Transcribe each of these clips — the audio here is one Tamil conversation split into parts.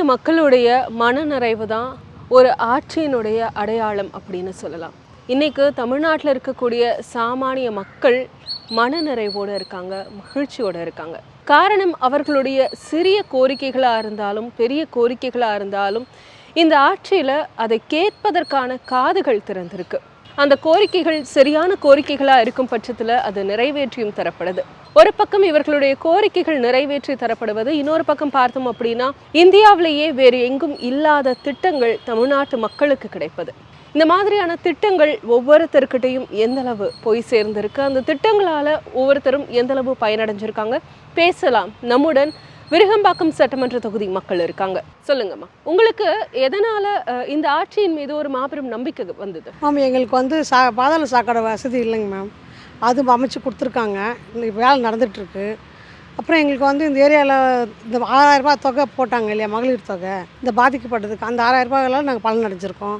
சாமானிய மக்களுடைய மனநிறைவு தான் ஒரு ஆட்சியினுடைய அடையாளம் அப்படின்னு சொல்லலாம். இன்றைக்கு தமிழ்நாட்டில் இருக்கக்கூடிய சாமானிய மக்கள் மனநிறைவோடு இருக்காங்க மகிழ்ச்சியோடு இருக்காங்க. காரணம் அவர்களுடைய சிறிய கோரிக்கைகளாக இருந்தாலும் பெரிய கோரிக்கைகளாக இருந்தாலும் இந்த ஆட்சியில் அதை கேட்பதற்கான காதுகள் திறந்திருக்கு. அந்த கோரிக்கைகள் சரியான கோரிக்கைகளாக இருக்கும் பட்சத்தில் அது நிறைவேற்றியும் தரப்படுது. ஒரு பக்கம் இவர்களுடைய கோரிக்கைகள் நிறைவேற்றி தரப்படுவது இன்னொரு பக்கம் பார்த்தோம் அப்படின்னா இந்தியாவிலேயே வேறு எங்கும் இல்லாத திட்டங்கள் தமிழ்நாட்டு மக்களுக்கு கிடைப்பது. இந்த மாதிரியான திட்டங்கள் ஒவ்வொருத்தருக்கிட்டையும் எந்தளவு போய் சேர்ந்திருக்கு? அந்த திட்டங்களால் ஒவ்வொருத்தரும் எந்தளவு பயனடைஞ்சிருக்காங்க? பேசலாம். நம்முடன் விருகம்பாக்கம் சட்டமன்ற தொகுதி மக்கள் இருக்காங்க. சொல்லுங்கம்மா. உங்களுக்கு எதனால இந்த ஆட்சியின் மீது ஒரு மாபெரும் நம்பிக்கை வந்தது? மேம் எங்களுக்கு வந்து சா பாதாள சாக்கடை வசதி இல்லைங்க மேம். அது அமைச்சு கொடுத்துருக்காங்க. வேலை நடந்துகிட்ருக்கு அப்புறம் எங்களுக்கு வந்து இந்த ஏரியாவில் இந்த ஆறாயிரரூபா தொகை போட்டாங்க இல்லையா மகளிர் தொகை. இந்த பாதிக்கப்பட்டதுக்கு அந்த ஆறாயிரரூபாவில் நாங்கள் பலன் அடைஞ்சிருக்கோம்.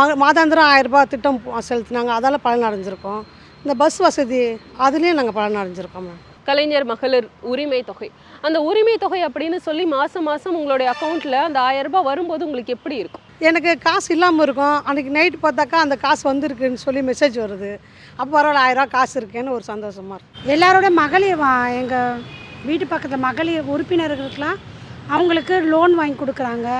மக மாதாந்திரம் ஆயிரரூபா திட்டம் செலுத்தினாங்க. அதால் பலன் அடைஞ்சிருக்கோம். இந்த பஸ் வசதி அதுலேயும் நாங்கள் பலன் அடைஞ்சிருக்கோம் மேம். கலைஞர் மகளிர் உரிமை தொகை. அந்த உரிமை தொகை அப்படின்னு சொல்லி மாசம் மாசம் உங்களுடைய அக்கௌண்ட்ல அந்த ஆயிரம் ரூபாய் வரும்போது உங்களுக்கு எப்படி இருக்கும்? எனக்கு காசு இல்லாமல் இருக்கும். அன்றைக்கி நைட்டு பார்த்தாக்கா அந்த காசு வந்திருக்குன்னு சொல்லி மெசேஜ் வருது. அப்போ பரவாயில்ல ஆயிரம் ரூபாய் காசு இருக்கேன்னு ஒரு சந்தோஷமாக இருக்கும் எல்லாரோட மகளிர் வா- எங்க வீட்டு பக்கத்தில் மகளிர் உறுப்பினர்களுக்கெல்லாம் அவங்களுக்கு லோன் வாங்கி கொடுக்குறாங்க.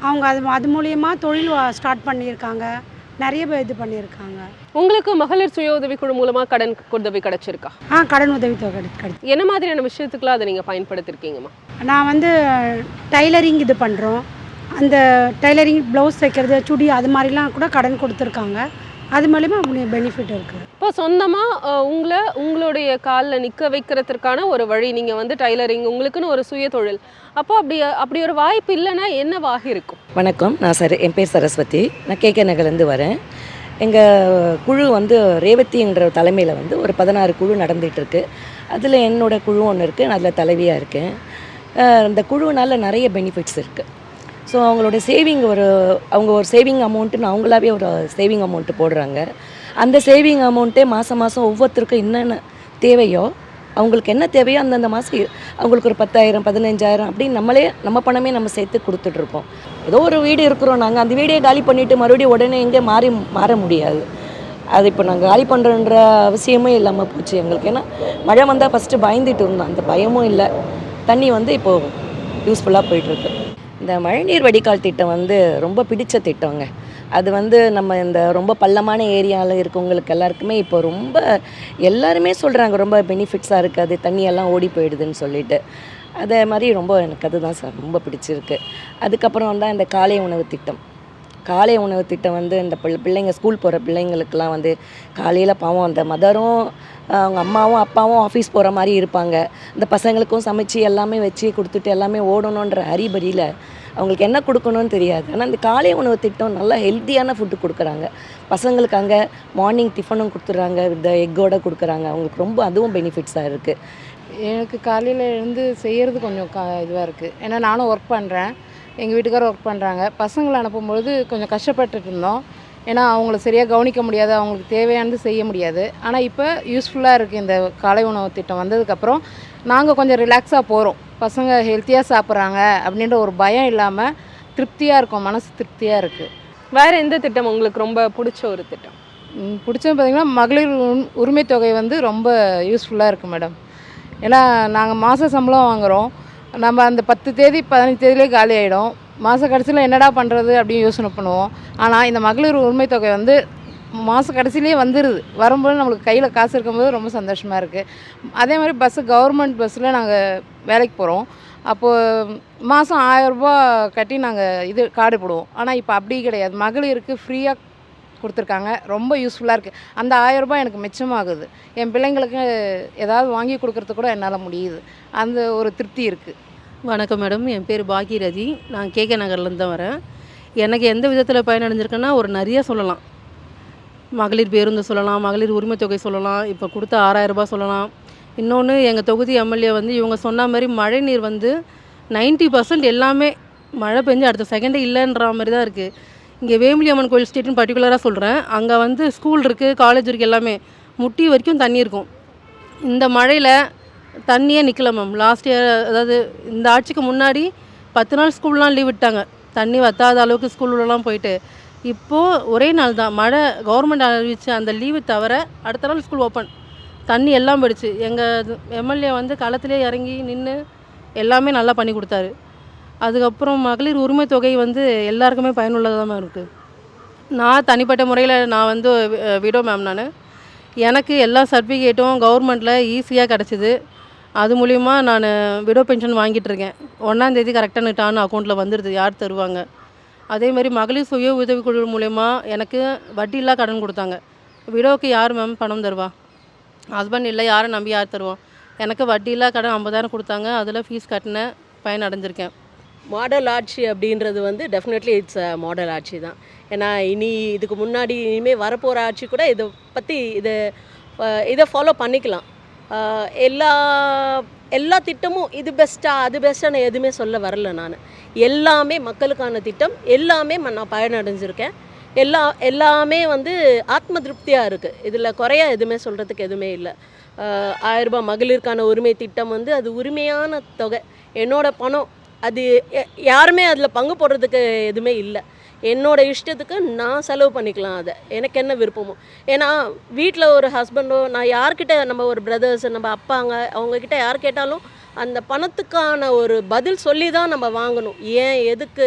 அவங்க அது அது மூலியமாக தொழில் ஸ்டார்ட் பண்ணியிருக்காங்க. நிறைய பேர் இது பண்ணியிருக்காங்க. உங்களுக்கு மகளிர் சுய உதவிக்குழு மூலமா கடன் உதவி கிடைச்சிருக்கா? ஆ கடன் உதவி தொகை கிடை- கிடைச்சு என்ன மாதிரியான விஷயத்துக்குலாம் அதை நீங்க பயன்படுத்திருக்கீங்கம்மா? நான் வந்து டைலரிங் இது பண்ணுறோம் அந்த டைலரிங் ப்ளவுஸ் தைக்கிறது சுடி அது மாதிரிலாம் கூட கடன் கொடுத்துருக்காங்க. அது மூலிமா பெனிஃபிட் இருக்குது இப்போ சொந்தமா அஹ், உங்களை உங்களுடைய காலில் நிக்க வைக்கிறதுக்கான ஒரு வழி நீங்க வந்து டைலரிங் உங்களுக்குன்னு ஒரு சுய தொழில் அப்போ அப்படி அப்படி ஒரு வாய்ப்பு இல்லைன்னா என்னவாக இருக்கும்? வணக்கம் நான் சர என் பேர் சரஸ்வதி. நான் கேகே நகர்லேருந்து வரேன். எங்கள் குழு வந்து ரேவதின்ற தலைமையில் வந்து ஒரு பதினாறு குழு நடந்துகிட்டு இருக்கு அதில் என்னோட குழு ஒன்று இருக்குது நான் அதில் தலைவியாக இருக்கேன். இந்த குழுனால நிறைய பெனிஃபிட்ஸ் இருக்குது ஸோ அவங்களோட சேவிங் ஒரு அவங்க ஒரு சேவிங் அமௌண்ட்டுன்னு அவங்களாவே ஒரு சேவிங் அமௌண்ட்டு போடுறாங்க. அந்த சேவிங் அமௌண்ட்டே மாதம் மாதம் ஒவ்வொருத்தருக்கும் என்னென்ன தேவையோ அவங்களுக்கு என்ன தேவையோ அந்தந்த மாதம் அவங்களுக்கு ஒரு பத்தாயிரம் பதினஞ்சாயிரம் அப்படின்னு நம்மளே நம்ம பணமே நம்ம சேர்த்து கொடுத்துட்ருக்கோம் ஏதோ ஒரு வீடு இருக்கிறோம் நாங்கள் அந்த வீடியை காலி பண்ணிவிட்டு மறுபடியும் உடனே எங்கே மாறி மாற முடியாது. அது இப்போ நாங்கள் காலி பண்ணுறோன்ற அவசியமே இல்லாமல் போச்சு எங்களுக்கு. ஏன்னா மழை வந்தால் ஃபஸ்ட்டு பயந்துட்டு இருந்தோம். அந்த பயமும் இல்லை. தண்ணி வந்து இப்போது யூஸ்ஃபுல்லாக போயிட்டுருக்கு இந்த மழைநீர் வடிகால் திட்டம் வந்து ரொம்ப பிடிச்ச திட்டங்க. அது வந்து நம்ம இந்த ரொம்ப பள்ளமான ஏரியாவில் இருக்கவங்களுக்கு எல்லாருக்குமே இப்போ ரொம்ப எல்லாருமே சொல்கிறாங்க ரொம்ப பெனிஃபிட்ஸாக இருக்குது தண்ணியெல்லாம் ஓடி போயிடுதுன்னு சொல்லிட்டு. அதே மாதிரி ரொம்ப எனக்கு அதுதான் சார் ரொம்ப பிடிச்சிருக்கு. அதுக்கப்புறம் தான் இந்த காலை உணவு திட்டம். காலை உணவு திட்டம் வந்து இந்த பிள்ளை பிள்ளைங்க ஸ்கூல் போகிற பிள்ளைங்களுக்கெல்லாம் வந்து காலையில் பாவம் அந்த மதரும் அவங்க அம்மாவும் அப்பாவும் ஆஃபீஸ் போகிற மாதிரி இருப்பாங்க. இந்த பசங்களுக்கும் சமைச்சு எல்லாமே வச்சு கொடுத்துட்டு எல்லாமே ஓடணுன்ற அறிபடியில் அவங்களுக்கு என்ன கொடுக்கணும்னு தெரியாது. ஆனால் இந்த காலை உணவு திட்டம் நல்லா ஹெல்த்தியான ஃபுட்டு கொடுக்குறாங்க. பசங்களுக்கு அங்கே மார்னிங் டிஃபனும் கொடுத்துட்றாங்க வித் எக்கோட கொடுக்குறாங்க. அவங்களுக்கு ரொம்ப அதுவும் பெனிஃபிட்ஸாக இருக்குது எனக்கு காலையில் எழுந்து செய்கிறது கொஞ்சம் க இதுவாக இருக்குது ஏன்னா நானும் ஒர்க் பண்ணுறேன் எங்கள் வீட்டுக்காரர் ஒர்க் பண்ணுறாங்க பசங்களை அனுப்பும்பொழுது கொஞ்சம் கஷ்டப்பட்டுட்டு இருந்தோம். ஏன்னா அவங்கள சரியாக கவனிக்க முடியாது அவங்களுக்கு தேவையானது செய்ய முடியாது. ஆனால் இப்போ யூஸ்ஃபுல்லாக இருக்குது இந்த காலை உணவு திட்டம் வந்ததுக்கப்புறம் நாங்கள் கொஞ்சம் ரிலாக்ஸாக போகிறோம் பசங்க ஹெல்த்தியாக சாப்பிட்றாங்க அப்படின்ற ஒரு பயம் இல்லாமல் திருப்தியாக இருக்கும் மனசு திருப்தியாக இருக்குது வேற எந்த திட்டம் உங்களுக்கு ரொம்ப பிடிச்ச ஒரு திட்டம்? பிடிச்சது பார்த்திங்கன்னா மகளிர் உரிமை தொகை வந்து ரொம்ப யூஸ்ஃபுல்லாக இருக்குது மேடம் ஏன்னா நாங்கள் மாத சம்பளம் வாங்குகிறோம் நம்ம அந்த பத்து தேதி பதினஞ்சு தேதியிலே காலி ஆகிடும் மாத கடைசியில் என்னடா பண்ணுறது அப்படின்னு யோசனை பண்ணுவோம். ஆனால் இந்த மகளிர் உரிமை தொகை வந்து மாத கடைசிலே வந்துடுது வரும்போது நம்மளுக்கு கையில் காசு இருக்கும்போது ரொம்ப சந்தோஷமாக இருக்குது அதே மாதிரி பஸ்ஸு கவர்மெண்ட் பஸ்ஸில் நாங்கள் வேலைக்கு போகிறோம் அப்போது மாதம் ஆயரூபா கட்டி நாங்கள் இது கார்டு போடுவோம். ஆனால் இப்போ அப்படி கிடையாது. மகளிருக்கு ஃப்ரீயாக கொடுத்துருக்காங்க. ரொம்ப யூஸ்ஃபுல்லாக இருக்குது அந்த ஆயிரம் எனக்கு மிச்சமாகுது. என் பிள்ளைங்களுக்கு ஏதாவது வாங்கி கொடுக்கறது கூட என்னால் முடியுது. அந்த ஒரு திருப்தி இருக்குது வணக்கம் மேடம். என் பேர் பாகியரதி நான் கேகே நகர்லேருந்து தான் வரேன். எனக்கு எந்த விதத்தில் பயனடைஞ்சிருக்கேன்னா ஒரு நிறைய சொல்லலாம். மகளிர் பேருந்து சொல்லலாம் மகளிர் உரிமை தொகை சொல்லலாம் இப்போ கொடுத்த ஆறாயிரம் ரூபாய் சொல்லலாம். இன்னொன்று எங்கள் தொகுதி எம்எல்ஏ வந்து இவங்க சொன்ன மாதிரி மழை நீர் வந்து 90% பர்சன்ட் எல்லாமே மழை பெஞ்சு அடுத்த செகண்டே இல்லைன்ற மாதிரி தான் இருக்குது இங்கே வேமிலி அம்மன் கோயில் ஸ்ட்ரீட்னு பர்டிகுலராக சொல்கிறேன் அங்கே வந்து ஸ்கூல் இருக்குது காலேஜ் இருக்குது எல்லாமே. முட்டி வரைக்கும் தண்ணி இருக்கும். இந்த மழையில் தண்ணியே நிற்கல மேம் லாஸ்ட் இயர் அதாவது இந்த ஆட்சிக்கு முன்னாடி பத்து நாள் ஸ்கூல்லாம் லீவ் விட்டாங்க. தண்ணி வத்தாத அளவுக்கு ஸ்கூல்லலாம் போயிட்டு. இப்போது ஒரே நாள் தான். மழை கவர்மெண்ட் அறிவித்த அந்த லீவு தவிர அடுத்த நாள் ஸ்கூல் ஓப்பன் தண்ணி எல்லாம் போயிடுச்சு. எங்கள் எம்எல்ஏ வந்து களத்திலே இறங்கி நின்று எல்லாமே நல்லா பண்ணி கொடுத்தாரு. அதுக்கப்புறம் மகளிர் உரிமை தொகை வந்து எல்லாருக்குமே பயனுள்ளதாக இருக்குது நான் தனிப்பட்ட முறையில் நான் வந்து விடோ மேம் நான். எனக்கு எல்லா சர்டிஃபிகேட்டும் கவர்மெண்ட்டில் ஈஸியாக கிடச்சிது. அது மூலிமா நான் விடோ பென்ஷன் வாங்கிட்டு இருக்கேன் ஒன்றாந்தேதி கரெக்டாக டான் அக்கௌண்ட்டில் வந்துடுது யார் தருவாங்க? அதே மாதிரி மகளிர் சுய உதவிக்குழு மூலயமா எனக்கு வட்டியில்லா கடன் கொடுத்தாங்க. விடோவுக்கு யார் மேம் பணம் தருவா? ஹஸ்பண்ட் இல்லை யாரை நம்பி யார் தருவோம்? எனக்கு வட்டியில்லா கடன் ஐம்பதாயிரம் கொடுத்தாங்க. அதில் ஃபீஸ் கட்டினேன் பயன் அடைஞ்சிருக்கேன். மாடல் ஆட்சி அப்படின்றது வந்து டெஃபினெட்லி இட்ஸ் அ மாடல் ஆட்சி தான். ஏன்னா இனி இதுக்கு முன்னாடி இனிமேல் வரப்போகிற ஆட்சி கூட இதை பற்றி இதை இதை ஃபாலோ பண்ணிக்கலாம். எல்லா எல்லா திட்டமும் இது பெஸ்ட்டாக அது பெஸ்ட்டான எதுவுமே சொல்ல வரல நான். எல்லாமே மக்களுக்கான திட்டம் எல்லாமே நான் பயனடைஞ்சிருக்கேன். எல்லா எல்லாமே வந்து ஆத்ம திருப்தியாக இருக்குது இதில் குறையா எதுவுமே சொல்கிறதுக்கு எதுவுமே இல்லை. ஆயிரரூபா மகளிருக்கான உரிமை திட்டம் வந்து அது உரிமையான தொகை. என்னோடய பணம் அது யாருமே அதில் பங்கு போடுறதுக்கு எதுவுமே இல்லை. என்னோடய இஷ்டத்துக்கு நான் செலவு பண்ணிக்கலாம் அதை. எனக்கு என்ன விருப்பமோ. ஏன்னா வீட்டில் ஒரு ஹஸ்பண்டோ நான் யார்கிட்ட நம்ம ஒரு பிரதர்ஸ் நம்ம அப்பாங்க அவங்கக்கிட்ட யார் கேட்டாலும் அந்த பணத்துக்கான ஒரு பதில் சொல்லி தான் நம்ம வாங்கணும். ஏன் எதுக்கு?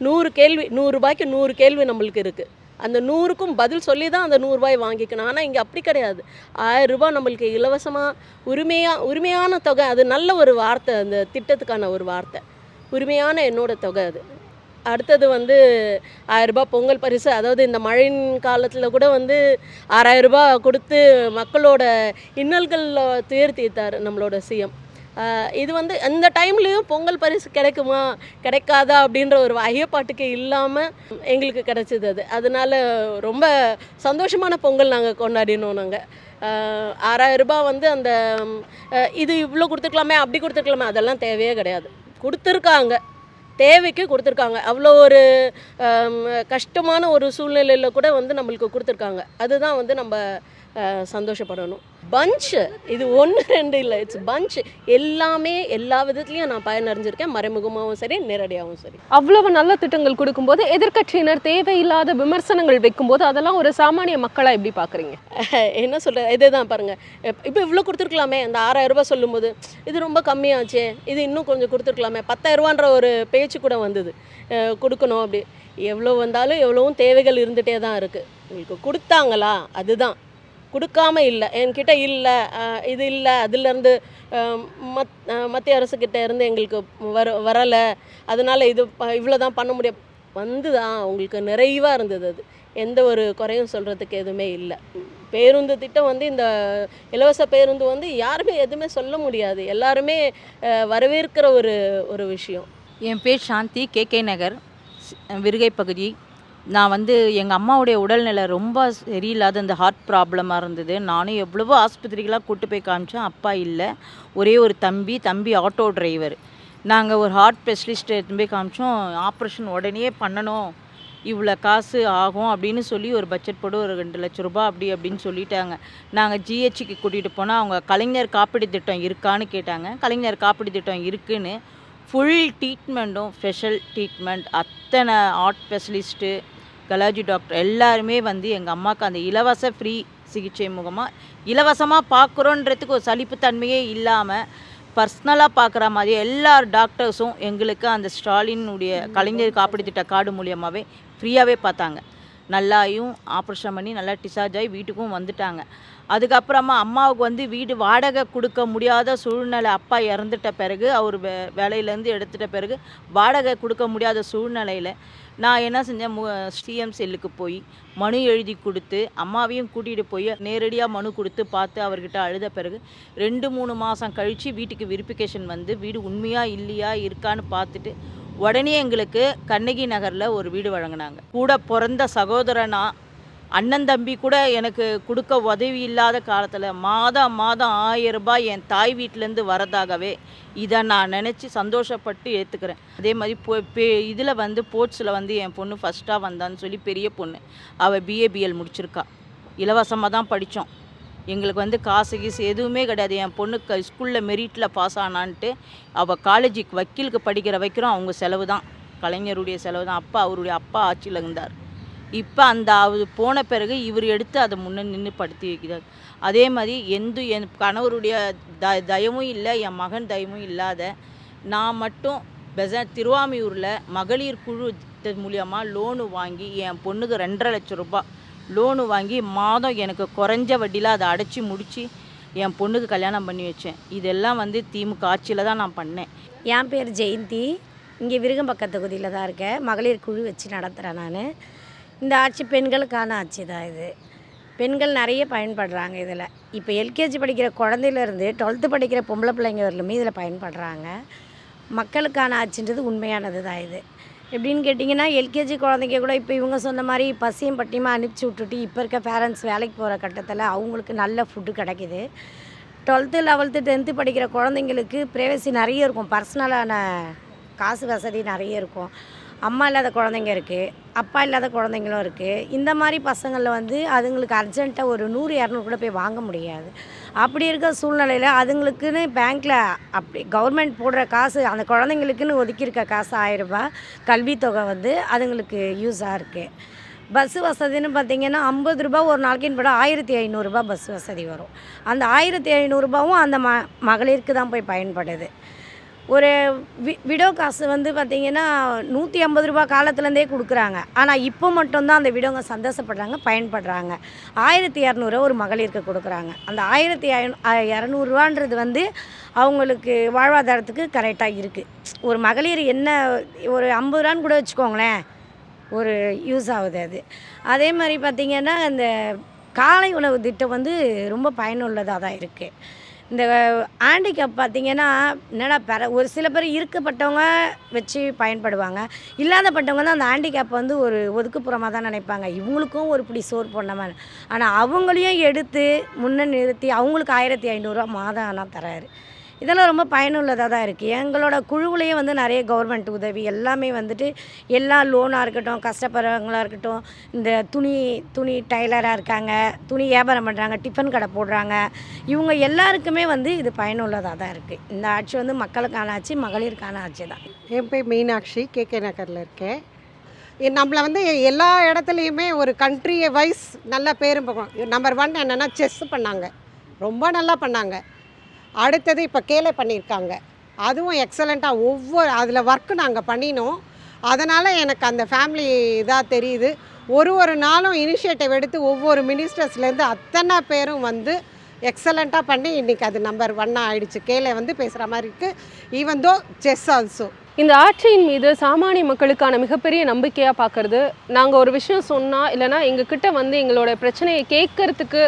நூறு கேள்வி நூறுரூபாய்க்கு நூறு கேள்வி நம்மளுக்கு இருக்குது அந்த நூறுக்கும் பதில் சொல்லி தான் அந்த நூறுரூபாய் வாங்கிக்கணும். ஆனால் இங்கே அப்படி கிடையாது. ஆயிரம் ரூபாய் நம்மளுக்கு இலவசமாக உரிமையாக உரிமையான தொகை அது நல்ல ஒரு வார்த்தை அந்த திட்டத்துக்கான ஒரு வார்த்தை. உரிமையான என்னோடய தொகை அது. அடுத்தது வந்து ஆயரூபா பொங்கல் பரிசு அதாவது இந்த மழையின் காலத்தில் கூட வந்து ஆறாயிரம் ரூபாய் கொடுத்து மக்களோட இன்னல்களில் துயர் தீர்த்தார் நம்மளோட சிஎம். இது வந்து அந்த டைம்லேயும் பொங்கல் பரிசு கிடைக்குமா கிடைக்காதா அப்படின்ற ஒரு ஐயப்பாட்டுக்கு இல்லாமல் எங்களுக்கு கிடைச்சிது அது. அதனால ரொம்ப சந்தோஷமான பொங்கல் நாங்கள் கொண்டாடினோம் நாங்கள் ஆறாயிரம் ரூபாய் வந்து அந்த இது இவ்வளோ கொடுத்துருக்கலாமே அப்படி கொடுத்துருக்கலாமே அதெல்லாம் தேவையே கிடையாது. கொடுத்துருக்காங்க. தேவைக்கு கொடுத்துருக்காங்க. அவ்வளோ ஒரு கஷ்டமான ஒரு சூழ்நிலையில் கூட வந்து நம்மளுக்கு கொடுத்துருக்காங்க. அதுதான் வந்து நம்ம சந்தோஷப்படணும். பஞ்சு இது ஒன்று ரெண்டு இல்லை. It's punch. எல்லாமே எல்லா விதத்துலையும் நான் பயனடைஞ்சிருக்கேன். மறைமுகமாகவும் சரி நேரடியாகவும் சரி. அவ்வளவு நல்ல திட்டங்கள் கொடுக்கும்போது எதிர்க்கட்சியினர் தேவையில்லாத விமர்சனங்கள் வைக்கும்போது அதெல்லாம் ஒரு சாமானிய மக்களா எப்படி பாக்குறீங்க? என்ன சொல்கிறது இதே தான் பாருங்கள் இப்போ இவ்வளோ கொடுத்துருக்கலாமே அந்த ஆறாயிரம் ரூபாய் சொல்லும்போது இது ரொம்ப கம்மியாச்சே இது இன்னும் கொஞ்சம் கொடுத்துருக்கலாமே பத்தாயிரரூபான்ற ஒரு பேச்சு கூட வந்தது. கொடுக்கணும் அப்படி. எவ்வளோ வந்தாலும் எவ்வளவும் தேவைகள் இருந்துகிட்டே தான் இருக்குது உங்களுக்கு கொடுத்தாங்களா? அதுதான். கொடுக்காம இல்லை. என்கிட்ட இல்லை. இது இல்லை. அதுலேருந்து மத் மத்திய அரசுக்கிட்ட இருந்து எங்களுக்கு வர வரலை. அதனால் இது இவ்வளோ தான் பண்ண முடியும் வந்து தான் உங்களுக்கு நிறைவாக இருந்தது அது. எந்த ஒரு குறையும் சொல்கிறதுக்கு எதுவுமே இல்லை. பேருந்து திட்டம் வந்து இந்த இலவச பேருந்து வந்து யாருமே எதுவுமே சொல்ல முடியாது. எல்லாருமே வரவேற்கிற ஒரு ஒரு விஷயம். என் பேர் சாந்தி கேகே நகர் விருகை பகுதி. நான் வந்து எங்கள் அம்மாவுடைய உடல்நிலை ரொம்ப சரியில்லாத இந்த ஹார்ட் ப்ராப்ளமாக இருந்தது. நானும் எவ்வளவோ ஆஸ்பத்திரிகளாக கூட்டு போய் காமிச்சேன். அப்பா இல்லை. ஒரே ஒரு தம்பி தம்பி ஆட்டோ டிரைவர் நாங்கள் ஒரு ஹார்ட் ஸ்பெஷலிஸ்ட் எடுத்துன்னு போய் காமிச்சோம். ஆப்ரேஷன் உடனே பண்ணணும். இவ்வளோ காசு ஆகும் அப்படின்னு சொல்லி ஒரு பட்ஜெட் போட்டு ஒரு ரெண்டு லட்ச ரூபாய் அப்படி அப்படின்னு சொல்லிட்டாங்க. நாங்கள் ஜிஹெச்சுக்கு கூட்டிகிட்டு போனால் அவங்க கலைஞர் காப்பீடு திட்டம் இருக்கான்னு கேட்டாங்க. கலைஞர் காப்பீடு திட்டம் இருக்குன்னு. ஃபுல் ட்ரீட்மெண்ட்டும் ஸ்பெஷல் ட்ரீட்மெண்ட் அத்தனை ஆர்ட் ஸ்பெஷலிஸ்ட்டு கலாஜி டாக்டர் எல்லாருமே வந்து எங்கள் அம்மாவுக்கு அந்த இலவச ஃப்ரீ சிகிச்சை முகமாக இலவசமாக பார்க்குறோன்றதுக்கு ஒரு சலிப்புத்தன்மையே இல்லாமல் பர்சனலாக பார்க்குற மாதிரி எல்லா டாக்டர்ஸும் எங்களுக்கு அந்த ஸ்டாலினுடைய கலைஞர் காப்பீடு திட்ட கார்டு மூலியமாகவே ஃப்ரீயாகவே பார்த்தாங்க. நல்லாயும் ஆப்ரேஷன் பண்ணி நல்லா டிசார்ஜ் ஆகி வீட்டுக்கும் வந்துட்டாங்க. அதுக்கப்புறமா அம்மாவுக்கு வந்து வீடு வாடகை கொடுக்க முடியாத சூழ்நிலை அப்பா இறந்துட்ட பிறகு அவர் வே வேலையிலேருந்து எடுத்துட்ட பிறகு வாடகை கொடுக்க முடியாத சூழ்நிலையில் நான் என்ன செஞ்சேன்? மு சிஎம் செல்லுக்கு போய் மனு எழுதி கொடுத்து அம்மாவையும் கூட்டிகிட்டு போய் நேரடியாக மனு கொடுத்து பார்த்து அவர்கிட்ட அழுத பிறகு ரெண்டு மூணு மாதம் கழித்து வீட்டுக்கு வெரிஃபிகேஷன் வந்து வீடு உண்மையாக இல்லையா இருக்கான்னு பார்த்துட்டு உடனே எங்களுக்கு கண்ணகி நகரில் ஒரு வீடு வழங்கினாங்க. கூட பிறந்த சகோதரனா அண்ணன் தம்பி கூட எனக்கு கொடுக்க உதவி இல்லாத காலத்தில் மாதம் மாதம் ஆயிரம் ரூபாய் என் தாய் வீட்டிலேருந்து வரதாகவே இதை நான் நினச்சி சந்தோஷப்பட்டு ஏற்றுக்கிறேன் அதே மாதிரி போ பே இதில் வந்து ஸ்போர்ட்ஸில் வந்து என் பொண்ணு ஃபஸ்ட்டாக வந்தான்னு சொல்லி பெரிய பொண்ணு. அவள் பிஏபிஎல் முடிச்சிருக்கா. இலவசமாக தான் படித்தோம் எங்களுக்கு வந்து காசு கீசு எதுவுமே கிடையாது. என் பொண்ணுக்கு ஸ்கூலில் மெரிட்டில் பாஸ் ஆனான்ட்டு அவள் காலேஜுக்கு வக்கீலுக்கு படிக்கிற வைக்கிறோம் அவங்க செலவு தான். கலைஞருடைய செலவு தான். அப்பா அவருடைய அப்பா ஆட்சியில் இருந்தார். இப்போ அந்த அவர் போன பிறகு இவர் எடுத்து அதை முன்ன நின்று படுத்தி வைக்கிறார் அதே மாதிரி எந்த என் கணவருடைய த தயமும் இல்லை என் மகன் தயமும் இல்லாத நான் மட்டும் பெச திருவாமியூரில் மகளிர் குழு மூலியமாக லோனு வாங்கி என் பொண்ணுக்கு ரெண்டரை லட்சம் ரூபாய் லோனு வாங்கி மாதம் எனக்கு குறைஞ்ச வட்டியில் அதை அடைச்சி முடித்து என் பொண்ணுக்கு கல்யாணம் பண்ணி வச்சேன். இதெல்லாம் வந்து திமுக ஆட்சியில் தான் நான் பண்ணேன். என் பேர் ஜெயந்தி. இங்கே விருகம்பக்கம் தொகுதியில் தான் இருக்கேன். மகளிர் குழு வச்சு நடத்துகிறேன் நான். இந்த ஆட்சி பெண்களுக்கான ஆட்சி தான் இது. பெண்கள் நிறைய பயன்படுறாங்க இதில். இப்போ எல்கேஜி படிக்கிற குழந்தையிலேருந்து டுவெல்த்து படிக்கிற பொம்பளை பிள்ளைங்க வரலுமே இதில் பயன்படுறாங்க. மக்களுக்கான ஆட்சின்றது உண்மையானது தான் இது. எப்படின்னு கேட்டிங்கன்னா எல்கேஜி குழந்தைங்க கூட இப்போ இவங்க சொன்ன மாதிரி பசியும் பட்டியமாக அனுப்பிச்சி விட்டுட்டு இப்போ இருக்க பேரண்ட்ஸ் வேலைக்கு போகிற கட்டத்தில் அவங்களுக்கு நல்ல ஃபுட்டு கிடைக்குது. டுவெல்த்து லெவல்த்து டென்த்து படிக்கிற குழந்தைங்களுக்கு ப்ரைவசி நிறைய இருக்கும். பர்சனலான காசு வசதி நிறைய இருக்கும். அம்மா இல்லாத குழந்தைங்க இருக்குது அப்பா இல்லாத குழந்தைங்களும் இருக்குது இந்த மாதிரி பசங்களில் வந்து அதுங்களுக்கு அர்ஜென்ட்டாக ஒரு நூறு இரநூறு கூட போய் வாங்க முடியாது. அப்படி இருக்கிற சூழ்நிலையில் அதுங்களுக்குன்னு பேங்க்கில் அப்படி கவர்மெண்ட் போடுற காசு அந்த குழந்தைங்களுக்குன்னு ஒதுக்கியிருக்க காசு ஆயிரரூபா கல்வித்தொகை வந்து அதுங்களுக்கு யூஸாக இருக்குது பஸ்ஸு வசதின்னு பார்த்தீங்கன்னா ஐம்பது ரூபா ஒரு நாளைக்குன்னு படம் ஆயிரத்தி ஐநூறுரூபா பஸ் வசதி வரும். அந்த ஆயிரத்தி ஐநூறுரூபாவும் அந்த ம மகளிருக்கு தான் போய் பயன்படுது. ஒரு வி விடோ காசு வந்து பார்த்திங்கன்னா நூற்றி ஐம்பது ரூபா காலத்துலேருந்தே கொடுக்குறாங்க. ஆனால் இப்போ மட்டும்தான் அந்த விடோங்க சந்தோஷப்படுறாங்க பயன்படுறாங்க. ஆயிரத்தி இரநூறுவா ஒரு மகளிருக்கு கொடுக்குறாங்க. அந்த ஆயிரத்தி இரநூறுவான்றது வந்து அவங்களுக்கு வாழ்வாதாரத்துக்கு கரெக்டாக இருக்குது ஒரு மகளிர் என்ன ஒரு ஐம்பது ரூபான்னு கூட வச்சுக்கோங்களேன் ஒரு யூஸ் ஆகுது அது. அதே மாதிரி பார்த்திங்கன்னா இந்த காலை உணவு திட்டம் வந்து ரொம்ப பயனுள்ளதாக தான் இருக்குது இந்த ஹேண்டிகேப் பார்த்திங்கன்னா என்னடா பெற ஒரு சில பேர் இருக்கப்பட்டவங்க வச்சு பயன்படுவாங்க. இல்லாதப்பட்டவங்க தான் அந்த ஹேண்டிகேப் வந்து ஒரு ஒதுக்குப்புறமாக தான் நினைப்பாங்க. இவங்களுக்கும் ஒரு பிடி சோறு போடணுமா ஆனால் அவங்களையும் எடுத்து முன்ன நிறுத்தி அவங்களுக்கு ஆயிரத்தி ஐநூறுரூவா மாதம் ஆனால் தராரு. இதெல்லாம் ரொம்ப பயனுள்ளதாக தான் இருக்குது எங்களோட குழுவுலேயே வந்து நிறைய கவர்மெண்ட் உதவி எல்லாமே வந்துட்டு எல்லா லோனாக இருக்கட்டும் கஷ்டப்படுறவங்களாக இருக்கட்டும் இந்த துணி துணி டைலராக இருக்காங்க துணி வியாபாரம் பண்ணுறாங்க டிஃபன் கடை போடுறாங்க. இவங்க எல்லாருக்குமே வந்து இது பயனுள்ளதாக தான் இருக்குது இந்த ஆட்சி வந்து மக்களுக்கான ஆட்சி மகளிருக்கான ஆட்சி தான். என் பேர் மீனாட்சி கேகே நகரில் இருக்கேன். நம்மளை வந்து எல்லா இடத்துலையுமே ஒரு கண்ட்ரி வைஸ் நல்ல பேரும் நம்பர் ஒன் என்னென்னா செஸ் பண்ணாங்க. ரொம்ப நல்லா பண்ணாங்க. அடுத்தது இப்போ கேலே பண்ணியிருக்காங்க. அதுவும் எக்ஸலண்ட்டாக ஒவ்வொரு அதில் ஒர்க்கு நாங்கள் பண்ணினோம். அதனால் எனக்கு அந்த ஃபேமிலி இதாக தெரியுது. ஒரு ஒரு நாளும் இனிஷியேட்டிவ் எடுத்து ஒவ்வொரு மினிஸ்டர்ஸ்லேருந்து அத்தனை பேரும் வந்து எக்ஸலண்ட்டாக பண்ணி இன்றைக்கி அது நம்பர் ஒன்னாக ஆயிடுச்சு. கேலே வந்து பேசுகிற மாதிரி இருக்குது ஈவன் தோ செஸ் ஆல்சோ இந்த ஆட்சியின் மீது சாமானிய மக்களுக்கான மிகப்பெரிய நம்பிக்கையாக பார்க்குறது நாங்கள் ஒரு விஷயம் சொன்னால் இல்லைனா எங்ககிட்ட வந்து எங்களோட பிரச்சனையை கேட்கறதுக்கு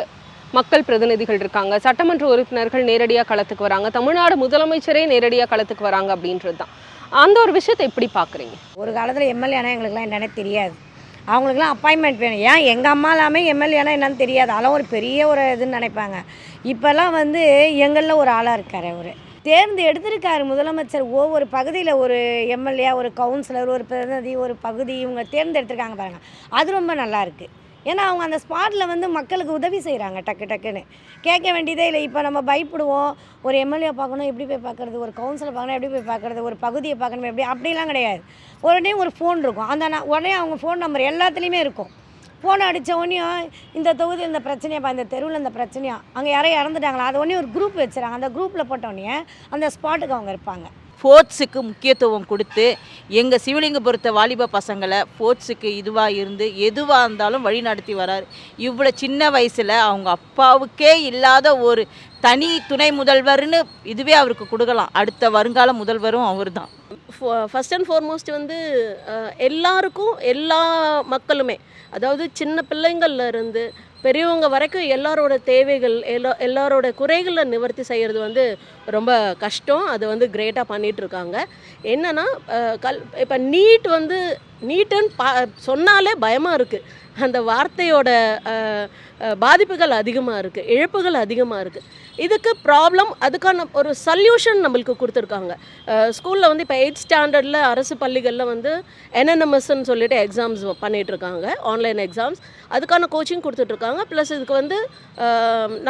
மக்கள் பிரதிநிதிகள் இருக்காங்க. சட்டமன்ற உறுப்பினர்கள் நேரடியாக களத்துக்கு வராங்க. தமிழ்நாடு முதலமைச்சரே நேரடியாக களத்துக்கு வராங்க அப்படின்றது தான் அந்த ஒரு விஷயத்தை எப்படி பார்க்குறீங்க ஒரு காலத்தில் எம்எல்ஏனா எங்களுக்குலாம் என்னென்ன தெரியாது. அவங்களுக்குலாம் அப்பாயின்மெண்ட் வேணும். ஏன்? எங்கள் அம்மா எல்லாமே எம்எல்ஏனா என்னன்னு தெரியாது. அதெல்லாம் ஒரு பெரிய ஒரு இதுன்னு நினைப்பாங்க. இப்போல்லாம் வந்து எங்களில் ஒரு ஆளாக இருக்கார் அவர். தேர்ந்து எடுத்திருக்காரு முதலமைச்சர். ஒவ்வொரு பகுதியில் ஒரு எம்எல்ஏ ஒரு கவுன்சிலர் ஒரு பிரதிநிதி ஒரு பகுதி இவங்க தேர்ந்தெடுத்திருக்காங்க பாருங்கள் அது ரொம்ப நல்லாயிருக்கு ஏன்னா அவங்க அந்த ஸ்பாட்டில் வந்து மக்களுக்கு உதவி செய்கிறாங்க டக்கு டக்குன்னு. கேட்க வேண்டியதே இல்லை. இப்போ நம்ம பயப்படுவோம். ஒரு எம்எல்ஏ பார்க்கணும் எப்படி போய் பார்க்குறது? ஒரு கவுன்சிலர் பார்க்கணும் எப்படி போய் பார்க்குறது? ஒரு பகுதியை பார்க்கணும் எப்படி? அப்படிலாம் கிடையாது. உடனே ஒரு ஃபோன் இருக்கும். அந்த உடனே அவங்க ஃபோன் நம்பர் எல்லாத்துலேயுமே இருக்கும். ஃபோன் அடித்த இந்த தொகுதியில் இந்த பிரச்சனையாப்பா இந்த தெருவில் இந்த பிரச்சனையா? அங்கே யாரோ இறந்துட்டாங்களா? அது உடனே ஒரு குரூப் வச்சுறாங்க அந்த குரூப்பில் போட்டோடனே அந்த ஸ்பாட்டுக்கு அவங்க இருப்பாங்க. ஸ்போர்ட்ஸுக்கு முக்கியத்துவம் கொடுத்து எங்கள் சிவலிங்கபுரத்தை வாலிப பசங்களை ஸ்போர்ட்ஸுக்கு இதுவாக இருந்து எதுவாக இருந்தாலும் வழி நடத்தி வரார். இவ்வளோ சின்ன வயசில் அவங்க அப்பாவுக்கே இல்லாத ஒரு தனி துணை முதல்வர்னு இதுவே அவருக்கு கொடுக்கலாம். அடுத்த வருங்கால முதல்வரும் அவர் தான் ஃபஸ்ட் அண்ட் ஃபார்மோஸ்ட் வந்து எல்லாருக்கும் எல்லா மக்களுமே அதாவது சின்ன பிள்ளைங்கள்லேருந்து பெரியவங்க வரைக்கும் எல்லாரோட தேவைகள் எல்லா எல்லாரோட குறைகளை நிவர்த்தி செய்கிறது வந்து ரொம்ப கஷ்டம். அது வந்து கிரேட்டாக பண்ணிகிட்ருக்காங்க இருக்காங்க கல் இப்போ நீட் வந்து நீட்டுன்னு பா சொன்னாலே பயமாக இருக்குது அந்த வார்த்தையோட பாதிப்புகள் அதிகமாக இருக்குது இழப்புகள் அதிகமாக இருக்குது இதுக்கு ப்ராப்ளம் அதுக்கான ஒரு சல்யூஷன் நம்மளுக்கு கொடுத்துருக்காங்க. ஸ்கூலில் வந்து இப்போ எயிட் ஸ்டாண்டர்டில் அரசு பள்ளிகளில் வந்து என்என்எம்எஸ்ன்னு சொல்லிட்டு எக்ஸாம்ஸ் பண்ணிகிட்டு இருக்காங்க ஆன்லைன் எக்ஸாம்ஸ் அதுக்கான கோச்சிங் கொடுத்துட்ருக்காங்க ப்ளஸ் இதுக்கு வந்து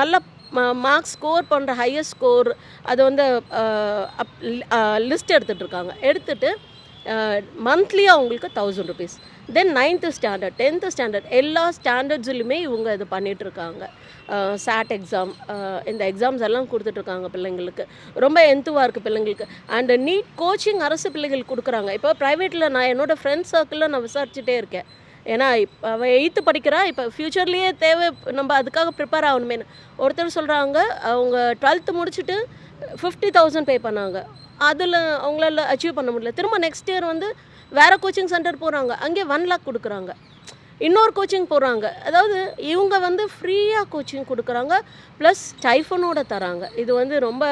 நல்ல மார்க்ஸ் ஸ்கோர் பண்ணுற ஹையஸ்ட் ஸ்கோர் அது வந்து லிஸ்ட் எடுத்துகிட்டு இருக்காங்க மந்த்லி அவங்களுக்கு thousand rupees then ninth standard tenth standard எல்லா ஸ்டாண்டர்ட்ஸ்லையுமே இவங்க இது பண்ணிகிட்ருக்காங்க சேட் சாட் எக்ஸாம் இந்த எக்ஸாம்ஸ் எல்லாம் கொடுத்துட்ருக்காங்க பிள்ளைங்களுக்கு. ரொம்ப எந்துவாக இருக்குது பிள்ளைங்களுக்கு. அண்ட் நீட் கோச்சிங் அரசு பிள்ளைகள் கொடுக்குறாங்க. இப்போ ப்ரைவேட்டில் நான் என்னோடய ஃப்ரெண்ட்ஸ் சர்க்கிளில் நான் விசாரிச்சுட்டே இருக்கேன். ஏன்னா இப்போ அவள் எயித்து படிக்கிறா. இப்போ ஃப்யூச்சர்லேயே தேவை நம்ம அதுக்காக ப்ரிப்பேர் ஆகணுமேனு ஒருத்தர் சொல்கிறாங்க அவங்க டுவெல்த்து முடிச்சுட்டு ஃபிஃப்டி தௌசண்ட் பே பண்ணாங்க. அதில் அவங்களால அச்சீவ் பண்ண முடியல. திரும்ப நெக்ஸ்ட் இயர் வந்து வேறு கோச்சிங் சென்டர் போகிறாங்க அங்கே ஒன் லேக் கொடுக்குறாங்க. இன்னொரு கோச்சிங் போகிறாங்க அதாவது இவங்க வந்து ஃப்ரீயாக கோச்சிங் கொடுக்குறாங்க. ப்ளஸ் டைஃபனோட தராங்க. இது வந்து ரொம்ப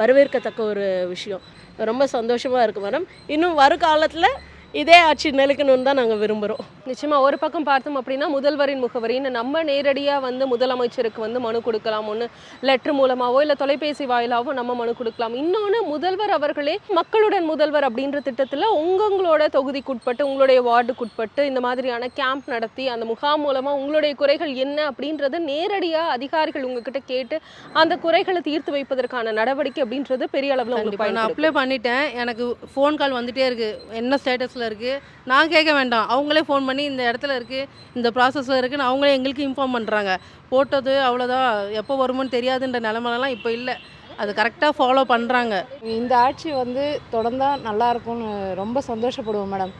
வரவேற்கத்தக்க ஒரு விஷயம். ரொம்ப சந்தோஷமாக இருக்குது மேடம் இன்னும் வருங்காலத்தில் இதே ஆட்சி நிலைக்கணும்னு தான் நாங்கள் விரும்புகிறோம் நிச்சயமா ஒரு பக்கம் பார்த்தோம் அப்படின்னா முதல்வரின் முகவரின்னு நம்ம நேரடியாக வந்து முதலமைச்சருக்கு வந்து மனு கொடுக்கலாம். ஒன்று லெட்டர் மூலமாவோ இல்லை தொலைபேசி வாயிலாவோ நம்ம மனு கொடுக்கலாம். இன்னொன்று முதல்வர் அவர்களே மக்களுடன் முதல்வர் அப்படின்ற திட்டத்தில் உங்களோட தொகுதிக்குட்பட்டு உங்களுடைய வார்டுக்குட்பட்டு இந்த மாதிரியான கேம்ப் நடத்தி அந்த முகாம் மூலமாக உங்களுடைய குறைகள் என்ன அப்படின்றத நேரடியாக அதிகாரிகள் உங்ககிட்ட கேட்டு அந்த குறைகளை தீர்த்து வைப்பதற்கான நடவடிக்கை அப்படின்றது பெரிய அளவில் நான் அப்ளை பண்ணிட்டேன். எனக்கு ஃபோன் கால் வந்துட்டே இருக்குது என்ன ஸ்டேட்டஸில் இருக்குது நான் கேட்க வேண்டாம். அவங்களே ஃபோன் பண்ணி இந்த இடத்துல இருக்குது இந்த ப்ராசஸில் இருக்குன்னு அவங்களே எங்களுக்கு இன்ஃபார்ம் பண்ணுறாங்க போட்டது அவ்வளோதான் எப்போ வருமோன்னு தெரியாதுன்ற நிலமெல்லாம் இப்போ இல்லை. அது கரெக்டாக ஃபாலோ பண்ணுறாங்க இந்த ஆட்சி வந்து தொடர்ந்தா நல்லா இருக்கும்னு ரொம்ப சந்தோஷப்படுவோம் மேடம்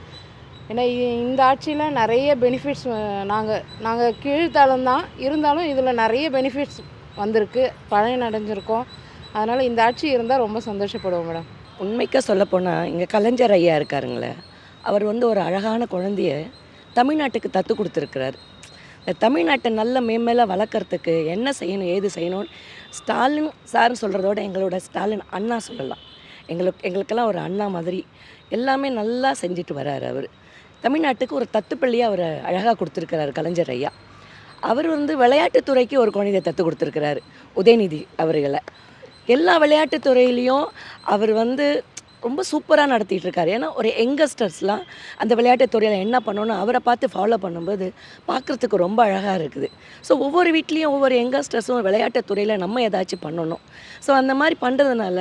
ஏன்னா இ- இந்த ஆட்சியில் நிறைய பெனிஃபிட்ஸ் நாங்கள் நாங்கள் கீழ்த்தளம் தான் இருந்தாலும் இதில் நிறைய பெனிஃபிட்ஸ் வந்திருக்கு. பயனடைஞ்சிருக்கோம் அதனால் இந்த ஆட்சி இருந்தால் ரொம்ப சந்தோஷப்படுவோம் மேடம் உண்மைக்க சொல்லப்போனால் இங்கே கலைஞர் ஐயா இருக்காருங்களே. அவர் வந்து ஒரு அழகான குழந்தைய தமிழ்நாட்டுக்கு தத்து கொடுத்துருக்கிறார். தமிழ்நாட்டை நல்ல மேம்மேல வளர்க்குறதுக்கு என்ன செய்யணும் ஏது செய்யணும்னு ஸ்டாலின் சார்னு சொல்கிறதோட எங்களோட ஸ்டாலின் அண்ணா சொல்லலாம். எங்களுக்கு எங்களுக்கெல்லாம் ஒரு அண்ணா மாதிரி எல்லாமே நல்லா செஞ்சுட்டு வர்றார் அவர். தமிழ்நாட்டுக்கு ஒரு தத்துப்பள்ளியாக அவர் அழகாக கொடுத்துருக்கிறார் கலைஞர் ஐயா. அவர் வந்து விளையாட்டுத்துறைக்கு ஒரு குழந்தைய தத்து கொடுத்துருக்கிறாரு உதயநிதி அவர்களை. எல்லா விளையாட்டுத்துறையிலையும் அவர் வந்து ரொம்ப சூப்பராக நடத்திட்டு இருக்காரு ஏன்னா ஒரு யங்கஸ்டர்ஸ்லாம் அந்த விளையாட்டு துறையில் என்ன பண்ணோன்னு அவரை பார்த்து ஃபாலோ பண்ணும்போது பார்க்குறதுக்கு ரொம்ப அழகாக இருக்குது. ஸோ ஒவ்வொரு வீட்லேயும் ஒவ்வொரு யங்கஸ்டர்ஸும் விளையாட்டு துறையில் நம்ம ஏதாச்சும் பண்ணணும். ஸோ அந்த மாதிரி பண்ணுறதுனால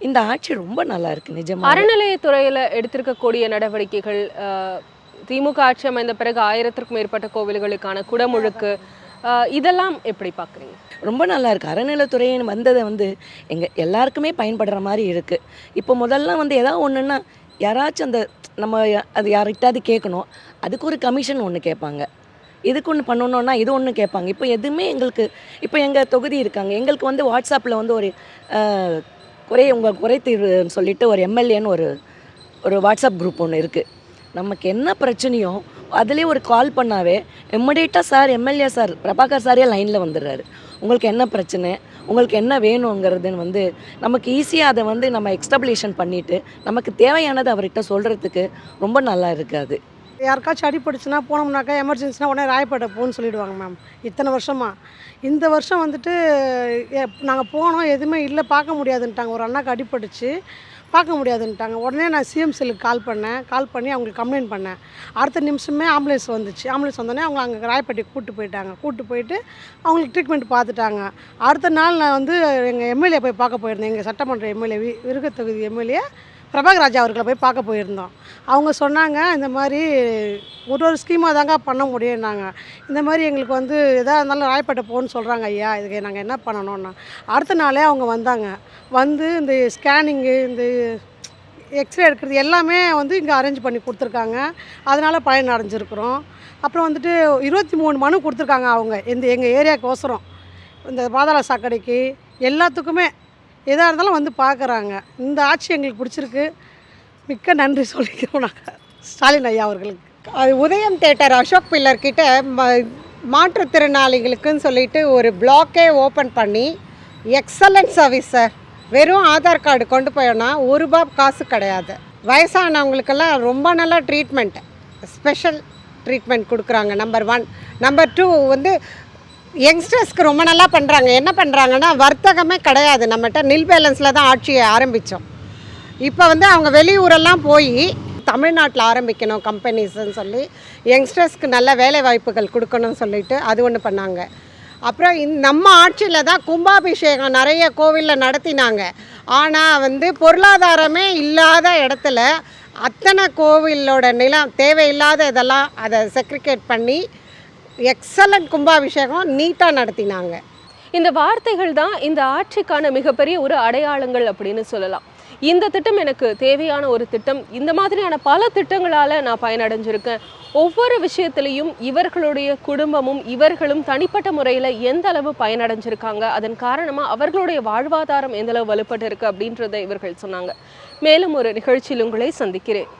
இந்த ஆட்சி ரொம்ப நல்லா இருக்கு நிஜமாக அறநிலையத்துறையில் எடுத்திருக்கக்கூடிய நடவடிக்கைகள் அஹ், திமுக ஆட்சி அமைந்த பிறகு ஆயிரத்திற்கும் மேற்பட்ட கோவில்களுக்கான குடமுழுக்கு இதெல்லாம் எப்படி பார்க்குறீங்க? ரொம்ப நல்லா இருக்குது அறநிலைத்துறையின் வந்ததை வந்து எங்கள் எல்லாருக்குமே பயன்படுற மாதிரி இருக்குது இப்போ முதல்ல வந்து எதாவது ஒன்றுன்னா யாராச்சும் அந்த நம்ம அது யார்கிட்டாவது கேட்கணும் அதுக்கு ஒரு கமிஷன் ஒன்று கேட்பாங்க. இதுக்கு ஒன்று பண்ணணுன்னா இது ஒன்று கேட்பாங்க. இப்போ எதுவுமே எங்களுக்கு இப்போ எங்கள் தொகுதி இருக்காங்க. எங்களுக்கு வந்து வாட்ஸ்அப்பில் வந்து ஒரு குறை உங்கள் குறை தீர்வுன்னு சொல்லிட்டு ஒரு எம்எல்ஏன்னு ஒரு ஒரு வாட்ஸ்அப் குரூப் ஒன்று இருக்குது நமக்கு என்ன பிரச்சனையோ அதுலேயே ஒரு கால் பண்ணாவே இம்மீடியட்டாக சார் எம்எல்ஏ சார் பிரபாகர் சாரே லைனில் வந்துடுறாரு. உங்களுக்கு என்ன பிரச்சனை? உங்களுக்கு என்ன வேணுங்கிறதுன்னு வந்து நமக்கு ஈஸியாக அதை வந்து நம்ம எக்ஸ்டபிளேஷன் பண்ணிவிட்டு நமக்கு தேவையானது அவர்கிட்ட சொல்கிறதுக்கு ரொம்ப நல்லா இருக்காது. யாருக்காச்சும் அடிபட்டுச்சுன்னா போனோம்னாக்கா எமர்ஜென்சினா உடனே ராயப்பேட்டை போன்னு சொல்லிடுவாங்க மேம் இத்தனை வருஷமாக இந்த வருஷம் வந்துட்டு நாங்கள் போனோம் எதுவுமே இல்லை பார்க்க முடியாதுன்ட்டாங்க. ஒரு அண்ணாக்கு அடிபட்டுச்சு பார்க்க முடியாதுன்ட்டாங்க. உடனே நான் சிஎம் செல்லுக்கு கால் பண்ணேன். கால் பண்ணி அவங்களுக்கு கம்ப்ளைண்ட் பண்ணேன். அடுத்த நிமிஷமே ஆம்புலன்ஸ் வந்துச்சு. ஆம்புலன்ஸ் வந்தோடனே அவங்க அங்கே ராயப்பட்டி கூப்பிட்டு போயிட்டாங்க. கூப்பிட்டு போயிட்டு அவங்களுக்கு ட்ரீட்மெண்ட் பார்த்துட்டாங்க. அடுத்த நாள் நான் வந்து எங்கள் எம்எல்ஏ போய் பார்க்க போயிருந்தேன். எங்கள் சட்டமன்ற எம்எல்ஏ விருக தொகுதி எம்எல்ஏ பிரபாகர் ராஜா அவர்களை போய் பார்க்க போயிருந்தோம். அவங்க சொன்னாங்க இந்த மாதிரி ஒரு ஒரு ஸ்கீமாக தாங்க பண்ண முடியும்னாங்க. இந்த மாதிரி எங்களுக்கு வந்து எதாக இருந்தாலும் ராயப்பேட்டை போகணும்னு சொல்கிறாங்க ஐயா இதுக்கு நாங்கள் என்ன பண்ணணும்னா. அடுத்த நாளே அவங்க வந்தாங்க. வந்து இந்த ஸ்கேனிங்கு இந்த எக்ஸ்ரே எடுக்கிறது எல்லாமே வந்து இங்கே அரேஞ்ச் பண்ணி கொடுத்துருக்காங்க. அதனால் பயன் அடைஞ்சிருக்கிறோம். அப்புறம் வந்துட்டு இருபத்தி மூணு மனு கொடுத்துருக்காங்க அவங்க இந்த எங்கள் ஏரியாவுக்கு ஒசரம். இந்த பாதாள சாக்கடைக்கு எல்லாத்துக்குமே எதாக இருந்தாலும் வந்து பார்க்குறாங்க. இந்த ஆட்சி எங்களுக்கு பிடிச்சிருக்கு. மிக்க நன்றி சொல்லிக்கிறோம் நாங்கள் ஸ்டாலின் ஐயா அவர்களுக்கு. அது உதயம் தேட்டர் அசோக் பில்லர் கிட்ட ம மாற்றுத்திறனாளிகளுக்குன்னு சொல்லிட்டு ஒரு பிளாக்கே ஓப்பன் பண்ணி எக்ஸலன்ட் சர்வீஸ் சார். வெறும் ஆதார் கார்டு கொண்டு போயோன்னா ஒரு ரூபா காசு கிடையாது. வயசானவங்களுக்கெல்லாம் ரொம்ப நல்ல ட்ரீட்மெண்ட் ஸ்பெஷல் ட்ரீட்மெண்ட் கொடுக்குறாங்க நம்பர் ஒன் நம்பர் டூ வந்து யங்ஸ்டர்ஸ்க்கு ரொம்ப நல்லா பண்ணுறாங்க என்ன பண்ணுறாங்கன்னா வர்த்தகமே கிடையாது நம்மகிட்ட. நில் பேலன்ஸில் தான் ஆட்சியை ஆரம்பித்தோம் இப்போ வந்து அவங்க வெளியூரெல்லாம் போய் தமிழ்நாட்டில் ஆரம்பிக்கணும் கம்பெனிஸ்ன்னு சொல்லி யங்ஸ்டர்ஸ்க்கு நல்ல வேலை வாய்ப்புகள் கொடுக்கணும்னு சொல்லிட்டு அது ஒன்று பண்ணாங்க. அப்புறம் இந் நம்ம ஆட்சியில் தான் கும்பாபிஷேகம் நிறைய கோவிலில் நடத்தினாங்க. ஆனால் வந்து பொருளாதாரமே இல்லாத இடத்துல அத்தனை கோவிலோட நிலம் தேவையில்லாத இதெல்லாம் அதை செக்ரிகேட் பண்ணி எக்ஸலண்ட் கும்பாபிஷேகம் நீட்டாக நடத்தினாங்க. இந்த வார்த்தைகள் தான் இந்த ஆட்சிக்கான மிகப்பெரிய ஒரு அடையாளங்கள் அப்படின்னு சொல்லலாம். இந்த திட்டம் எனக்கு தேவையான ஒரு திட்டம். இந்த மாதிரியான பல திட்டங்களால் நான் பயனடைஞ்சிருக்கேன். ஒவ்வொரு விஷயத்திலையும் இவர்களுடைய குடும்பமும் இவர்களும் தனிப்பட்ட முறையில் எந்த அளவு பயனடைஞ்சிருக்காங்க அதன் காரணமாக அவர்களுடைய வாழ்வாதாரம் எந்த அளவு வலுப்பட்டு இருக்கு அப்படின்றத இவர்கள் சொன்னாங்க. மேலும் ஒரு நிகழ்ச்சியில் உங்களை சந்திக்கிறேன்.